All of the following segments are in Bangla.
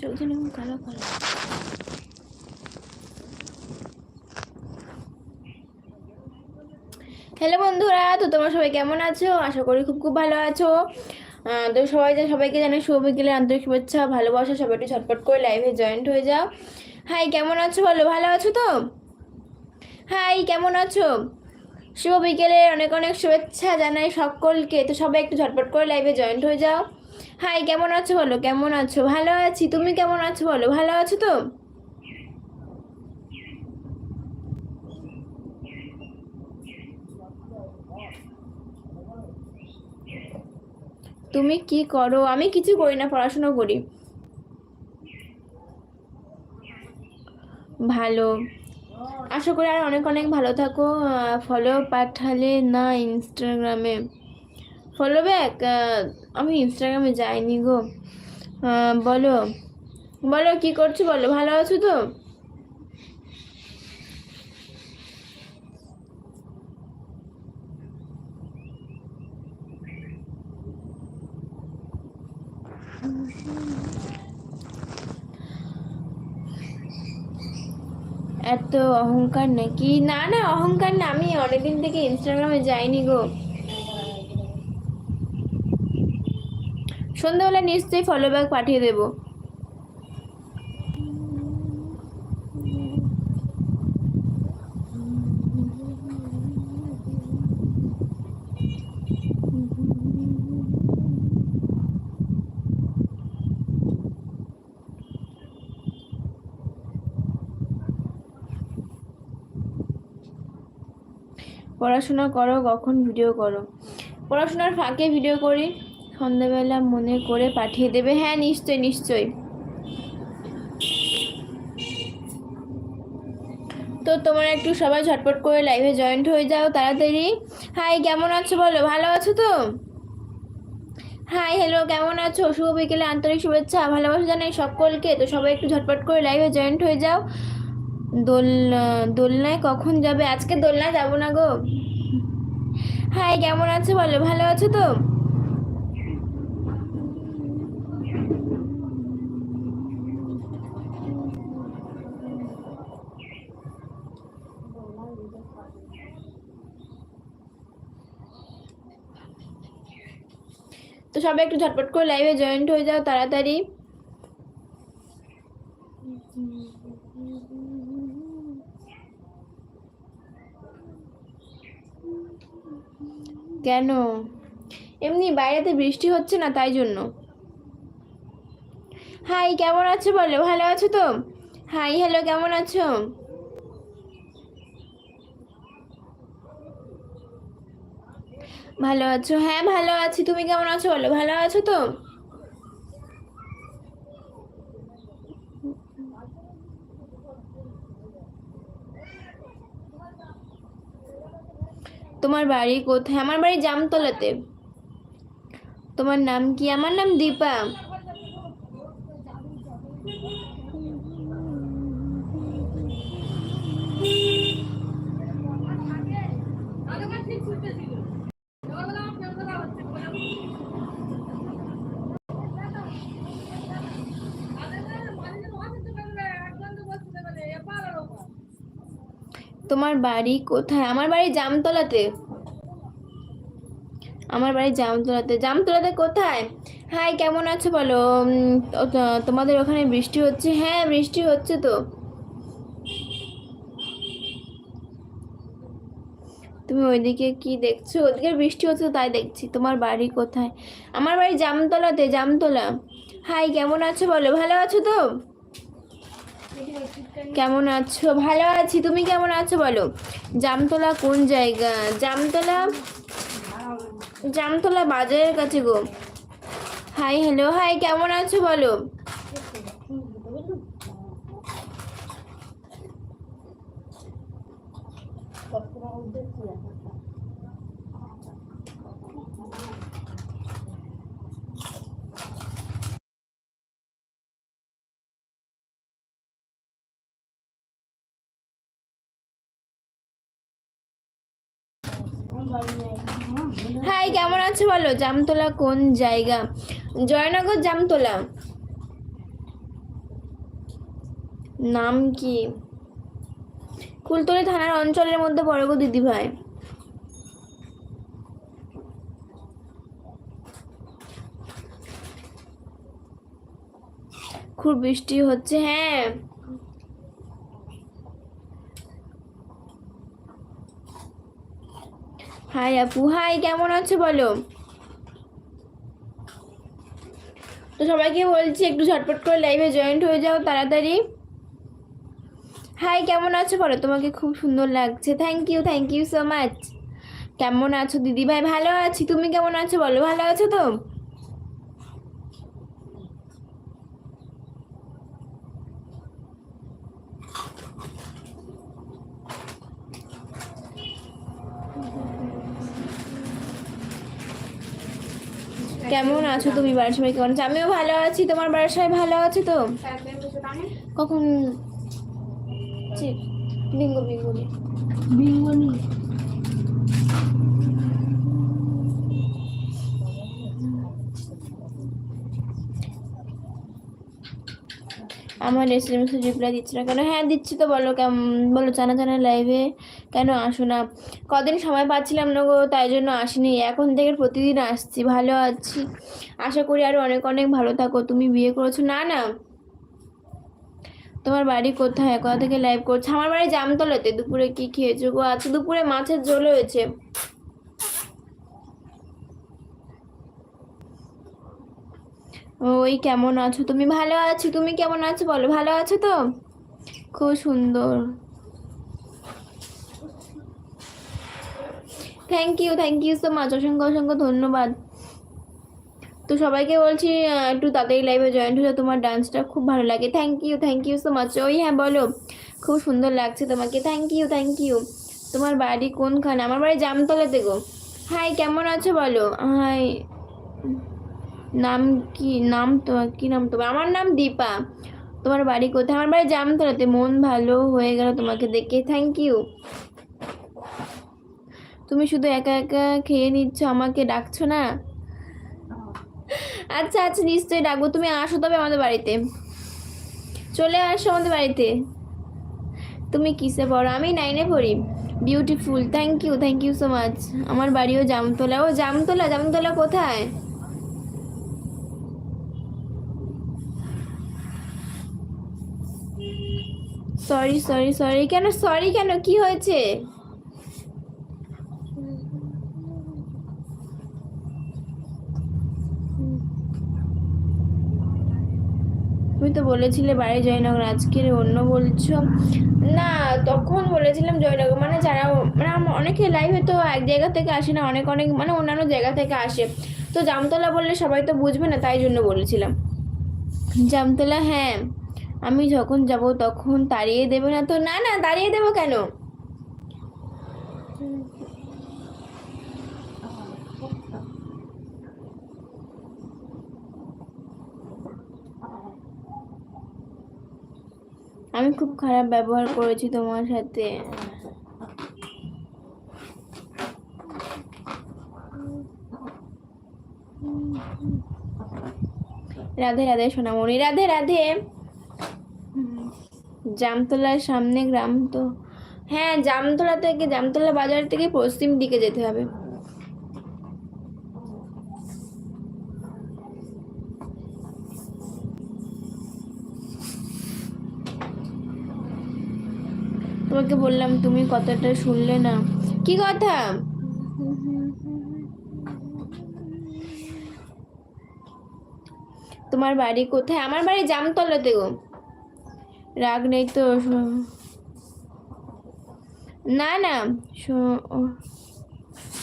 চোখ যেন কালো কালো হ্যালো বন্ধুরা, তো তোমরা সবাই কেমন আছো? আশা করি খুব খুব ভালো আছো। তো সবাই সবাইকে জানাই শুভ বিকেলের আন্তরিক শুভেচ্ছা, ভালোবাসা, সবাই একটু ঝটপট করে লাইভে জয়েন্ট হয়ে যাও। হাই কেমন আছো বলো? ভালো আছো তো? হাই কেমন আছো? শুভ বিকেলের অনেক অনেক শুভেচ্ছা জানাই সকলকে। তো সবাই একটু ঝটপট করে লাইভে জয়েন্ট হয়ে যাও। হাই কেমন আছো বলো? কেমন আছো? ভালো আছি। তুমি কেমন আছো বলো? ভালো আছো তো? তুমি কি করো? আমি কিছু করি না, পড়াশোনা করি। ভালো। আশা করি আর অনেক অনেক ভালো থাকো। ফলো পাঠালে না ইনস্টাগ্রামে ফলো ব্যাক আমি ইনস্টাগ্রামে যাইনি গো। বলো। বলো, কি করছ বলো? ভালো আছো তো? এত অহংকার নাকি? না না, অহংকার না। আমি অনেকদিন থেকে ইনস্টাগ্রামে যাইনি গো। সন্ধ্যাবেলা নিশ্চয়ই ফলো ব্যাক পাঠিয়ে দেবো। পড়াশোনা করো, কখন ভিডিও করো। পড়াশোনার ফাঁকে ভিডিও করি। সন্ধ্যাবেলা মনে করে পাঠিয়ে দেবে। হ্যাঁ নিশ্চয়ই নিশ্চয়ই তো তোমরা একটু সবাই ঝটপট করে লাইভে জয়েন্ট হয়ে যাও তাড়াতাড়ি। হাই কেমন আছো বলো? ভালো আছো তো? হাই হ্যালো কেমন আছো? শুভ বিকেলে, আন্তরিক শুভেচ্ছা, ভালোবাসা জানাই সকলকে। তো সবাই একটু ঝটপট করে লাইভে জয়েন্ট হয়ে যাও। দোল, দোলনায় কখন যাবে? আজকে দোলনায় যাব না গো। হাই কেমন আছো বলো? ভালো আছো তো? তো সবাই একটু ঝটপট করে লাইভে জয়েন্ট হয়ে যাও তাড়াতাড়ি। কেন? এমনি বাইরেতে বৃষ্টি হচ্ছে না তাই জন্য। হাই কেমন আছো বলো? ভালো আছো তো? হাই হ্যালো কেমন আছো? ভালো আছো? হ্যাঁ ভালো আছি। তুমি কেমন আছো? বলো, ভালো আছো তো? তোমার বাড়ি কোথায়? আমার বাড়ি জামতলাতে। তোমার নাম কি? আমার নাম দীপা। তোমার বাড়ি কোথায়? আমার বাড়ি জামতলাতে। আমার বাড়ি জামতলাতে। জামতলাতে কোথায়? হাই কেমন আছো বলো? তোমাদের ওখানে বৃষ্টি হচ্ছে? হ্যাঁ বৃষ্টি হচ্ছে তো। তুমি ওইদিকে কি দেখছ? ওদিকে বৃষ্টি হচ্ছে তাই দেখছি। তোমার বাড়ি কোথায়? আমার বাড়ি জামতলাতে, জামতলা। হাই কেমন আছো বলো? ভালো আছো তো? কেমন আছো? ভালো আছি। তুমি কেমন আছো বলো? জামতলা কোন জায়গা? জামতলা জামতলা বাজারের কাছে গো। হাই হ্যালো হাই কেমন আছো বলো? হাই কেমন আছো বলো? জামতলা কোন জায়গা? জয়নগর জামতলা। নাম কি? কুলতলি থানার অঞ্চলের মধ্যে পড়ে গো দিদি ভাই খুব বৃষ্টি হচ্ছে হ্যাঁ। হাই আপু, হাই, কেমন আছো বলো? তো সবাইকে বলছি, একটু ঝটপট করে লাইভে জয়েন্ট হয়ে যাও তাড়াতাড়ি। হাই, কেমন আছো বলো? তোমাকে খুব সুন্দর লাগছে। Thank you thank you so much কেমন আছো দিদি ভাই? ভালো আছি। তুমি কেমন আছো বলো? ভালো আছো তো? কেমন আছো তুমি বাড়ির সবাই কেমন আছো? আমিও ভালো আছি তোমার বাড়ির সবাই ভালো আছে তো? কখন? Bingo Bingo. বিঙ্গনি আমার এস এম এস রিপ্লাই দিচ্ছে না। কেন? হ্যাঁ দিচ্ছি তো, বলো কেমন বলো, জানা জানা লাইভে কেন আসো না? কদিন সময় পাচ্ছিলাম না গো, তাই জন্য আসিনি। এখন থেকে প্রতিদিন আসছি, ভালো আছি। আশা করি আরও অনেক অনেক ভালো থাকো। তুমি বিয়ে করেছ? না না। তোমার বাড়ি কোথায়? কোথা থেকে লাইভ করছ? আমার বাড়ি জামতলাতে। দুপুরে কি খেয়েছো গো? আচ্ছা দুপুরে মাছের ঝোল হয়েছে। ওই কেমন আছো? তুমি ভালো আছো? তুমি কেমন আছো বলো? ভালো আছো তো? খুব সুন্দর। Thank you thank you so much অসংখ্য অসংখ্য ধন্যবাদ। তো সবাইকে বলছি একটু তাড়াতাড়ি লাইভে জয়েন্ট হলে তোমার ডান্সটা খুব ভালো লাগে। Thank you thank you so much ওই হ্যাঁ বলো। খুব সুন্দর লাগছে তোমাকে। থ্যাংক ইউ থ্যাংক ইউ তোমার বাড়ি কোনখানে? আমার বাড়ি জামতলাতে গো। হাই কেমন আছো বলো? হাই নাম কি, নাম তো, কি নাম তোমার? আমার নাম দীপা। তোমার বাড়ি কোথায়? আমার বাড়ি জামতলাতে। মন ভালো হয়ে গেল তোমাকে দেখে। থ্যাংক ইউ তুমি শুধু একা একা খেয়ে নিচ্ছ, আমাকে ডাকছো না? আচ্ছা আচ্ছা নিশ্চয়ই ডাকবো। তুমি আসো তবে আমাদের বাড়িতে। চলে আসো আমাদের বাড়িতে। তুমি কিসে পড়ো? আমি নাইনে পড়ি। Beautiful thank you thank you so much আমার বাড়িও জামতলা। ও, জামতলা জামতলা কোথায়? সরি সরি সরি কেন সরি কেন? কি হয়েছে? তুমি তো বলেছিলে বাড়ি জয়নগর। আজকে অন্য বলছো। না, তখন বলেছিলাম জয়নগর। মানে যারা মানে অনেকে লাইভে তো এক জায়গা থেকে আসে না, অনেক অনেক মানে অন্যান্য জায়গা থেকে আসে। তো জামতলা বললে সবাই তো বুঝবে না, তাই জন্য বলেছিলাম। জামতলা হ্যাঁ। আমি যখন যাব তখন তাড়িয়ে দেবে না তো? না না, তাড়িয়ে দেবো কেন? আমি খুব খারাপ ব্যবহার করেছি তোমার সাথে। রাধে রাধে, সোনামণি, রাধে রাধে। জামতলার সামনে গ্রাম তো। হ্যাঁ জামতলা থেকে, জামতলা বাজার থেকে পশ্চিম দিকে যেতে হবে। তোমাকে বললাম, তুমি কথাটা শুনলে না। কি কথা? তোমার বাড়ি কোথায়? আমার বাড়ি জামতলাতে গো। রাগ নেই তো না না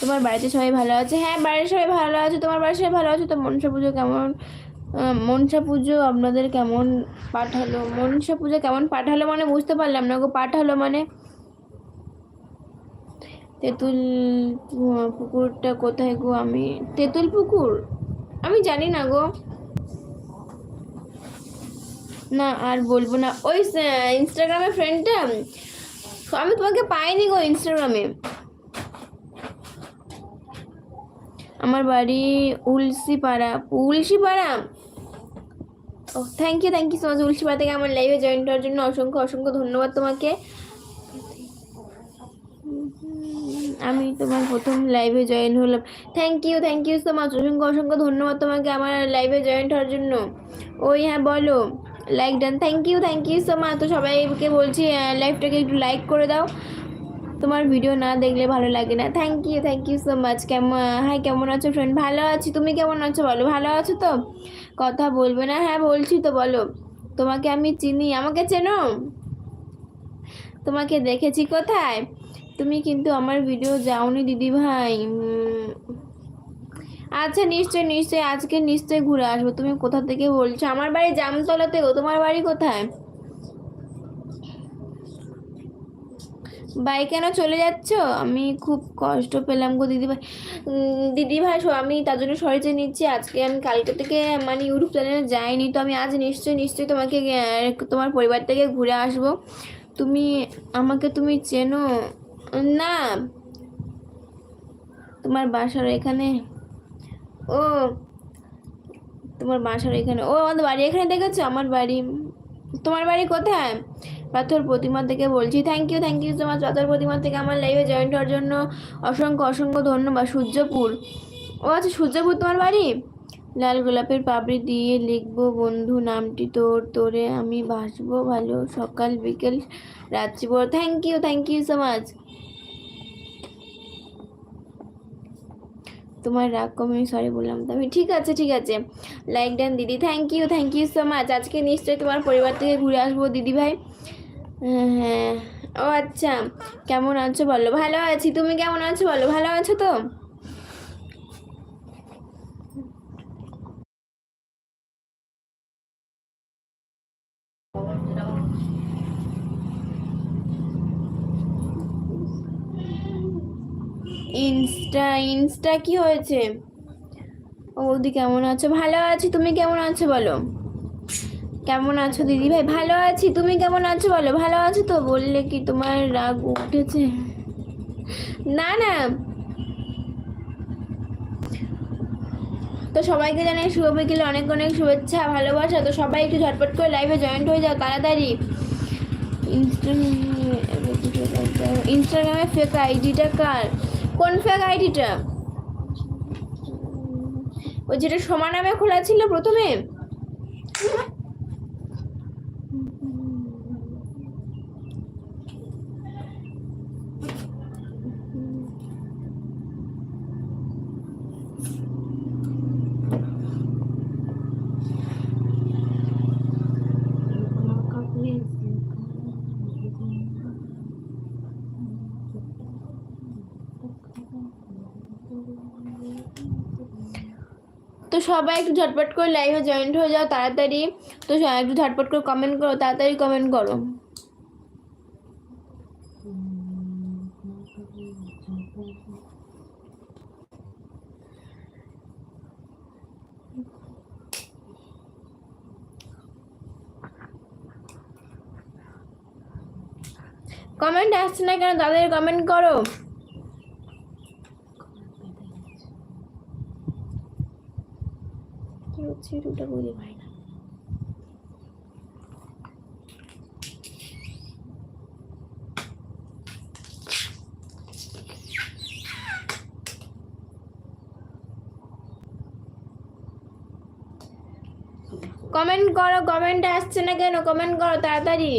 তোমার বাড়িতে সবাই ভালো আছে? হ্যাঁ বাড়ির সবাই ভালো আছে, তোমার বাড়ির সবাই ভালো আছে? তো মনসা পুজো কেমন? মনসা পুজো আপনাদের কেমন পাঠালো? মনসা পুজো কেমন পাঠালো মানে বুঝতে পারলাম না গো, পাঠালো মানে? তেঁতুল পুকুরটা কোথায় গো আমি? তেঁতুল পুকুর? আমি জানি না গো। না, আর বলব না। ওই ইনস্টাগ্রামে ফ্রেন্ডটা আমি তোমাকে পাইনি গো ইনস্টাগ্রামে আমার বাড়ি উলসিপাড়া উলসিপাড়া? ও thank you thank you so much উলসিপা থেকে আমার লাইভে জয়েন করার জন্য অসংখ্য অসংখ্য ধন্যবাদ তোমাকে। আমি তোমার প্রথম লাইভে জয়েন হলাম। Thank you thank you so much অসংখ্য অসংখ্য ধন্যবাদ তোমাকে আমার লাইভে জয়েন হওয়ার জন্য। ওই হ্যাঁ বলো। Like done thank you thank you so much তো সবাইকে বলছি লাইভটাকে একটু লাইক করে দাও। তোমার ভিডিও না দেখলে ভালো লাগে না। Thank you thank you so much কেমন হাই কেমন আছো ফ্রেন্ড ভালো আছি। তুমি কেমন আছো বলো? ভালো আছো তো? কথা বলবে না? হ্যাঁ বলছি তো, বলো। তোমাকে আমি চিনি। আমাকে চেনো? তোমাকে দেখেছি কোথায়? তুমি কিন্তু আমার ভিডিও যাওনি দিদি ভাই। আচ্ছা নিশ্চয়ই নিশ্চয়ই, আজকে নিশ্চয়ই ঘুরে আসব। তুমি কোথা থেকে বলছো? আমার বাড়ি জামতলাতে গো, তোমার বাড়ি কোথায়? বাই কেন চলে যাচ্ছ? আমি খুব কষ্ট পেলাম গো দিদিভাই দিদিভাই আমি তার জন্য সরি চেয়ে নিচ্ছি আজকে আমি কালকে থেকে মানে ইউটিউব চ্যানেলে যাইনি, তো আমি আজ নিশ্চয়ই নিশ্চয়ই তোমাকে তোমার পরিবার থেকে ঘুরে আসব। তুমি আমাকে তুমি চেনো? না। তোমার বাসার এখানে ও, তোমার বাসার এখানে, ও আমাদের বাড়ি, এখানে দেখেছ? আমার বাড়ি, তোমার বাড়ি কোথায়? পাথর প্রতিমা থেকে বলছি thank you thank you so much Pathar Pratima থেকে আমার লাইভে জয়েন হওয়ার জন্য অসংখ্য অসংখ্য ধন্যবাদ। সূর্যপুর, ও আচ্ছা সূর্যপুর তোমার বাড়ি? লাল গোলাপের পাপড়ি দিয়ে লিখব, বন্ধু, নামটি তোর, তোরে আমি বাসবো ভালো সকাল, বিকেল, রাত্রি বড় thank you thank you so much তোমার রাগ কমে সরি বললাম। তো আমি ঠিক আছে ঠিক আছে। লাইক ডান দিদি। Thank you thank you so much আজকে নিশ্চয়ই তোমার পরিবার থেকে ঘুরে আসব দিদি ভাই। হ্যাঁ। ও আচ্ছা। কেমন আছো বলো? ভালো আছি। তুমি কেমন আছো বলো? ভালো আছো তো? ইনস্টা ইনস্টা কি হয়েছে? বৌদি কেমন আছো? ভালো আছি, তুমি কেমন আছো বলো? কেমন আছো দিদি ভাই? ভালো আছি, তুমি কেমন আছো বলো? ভালো আছো তো? বললে কি তোমার রাগ উঠেছে? না না। তো সবাইকে জানাই শুভ বিকেলে, অনেক অনেক শুভেচ্ছা, ভালোবাসা। তো সবাই একটু ঝটপট করে লাইভে জয়েন্ট হয়ে যাও, তাড়াতাড়ি। ইনস্টাগ্রামে ফেক আইডিটা কার? কোন ফেক আইডিটা ওই যেটা সমান নামে খোলা ছিল প্রথমে? সবাই একটু ঝটপট করে লাইভে জয়েন্ট হয়ে যাও তাড়াতাড়ি। তো একটু ঝটপট করে কমেন্ট করো, তাড়াতাড়ি কমেন্ট করো। কমেন্ট আসছে না কেন? তাদের কমেন্ট করো। হচ্ছে দুটা ভাই না। কমেন্ট করো কমেন্ট আসছে না কেন? কমেন্ট করো তাড়াতাড়ি।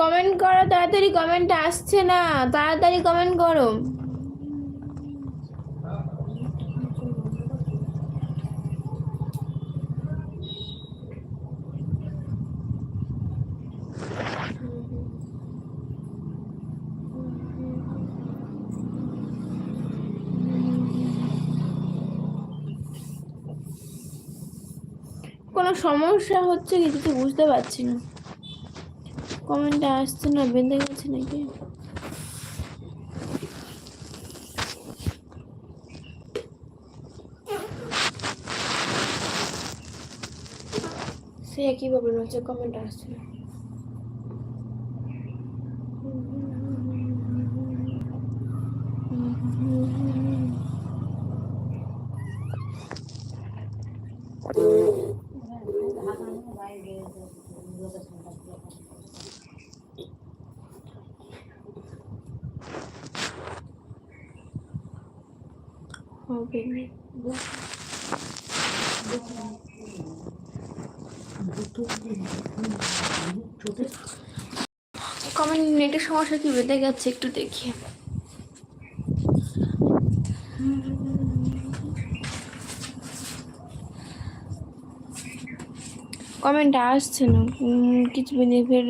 কমেন্ট করো, তাড়াতাড়ি কমেন্ট আসছে না। তাড়াতাড়ি কমেন্ট করো। কোনো সমস্যা হচ্ছে কিছু বুঝতে পারছি না। কমেন্টটা আসছে না বেঁধে গেছে নাকি সে একই প্রবলেম হচ্ছে কমেন্ট আসছে না হবে না। কমেন্ট নেটের সমস্যা কি? বেঁধে গেছে, একটু দেখি। কমেন্ট আসছে না। কিছু ফের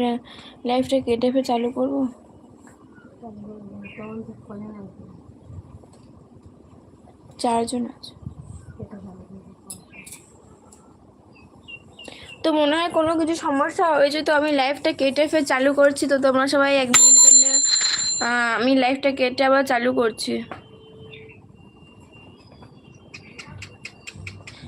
লাইফটা কেটে ফের চালু করব? চারজন আছে। তো মনে হয় কোনো কিছু সমস্যা হয়েছে তো আমি লাইফটা কেটে ফের চালু করছি তো তোমরা সবাই এক মিনিট জন্য আমি লাইফটা কেটে আবার চালু করছি।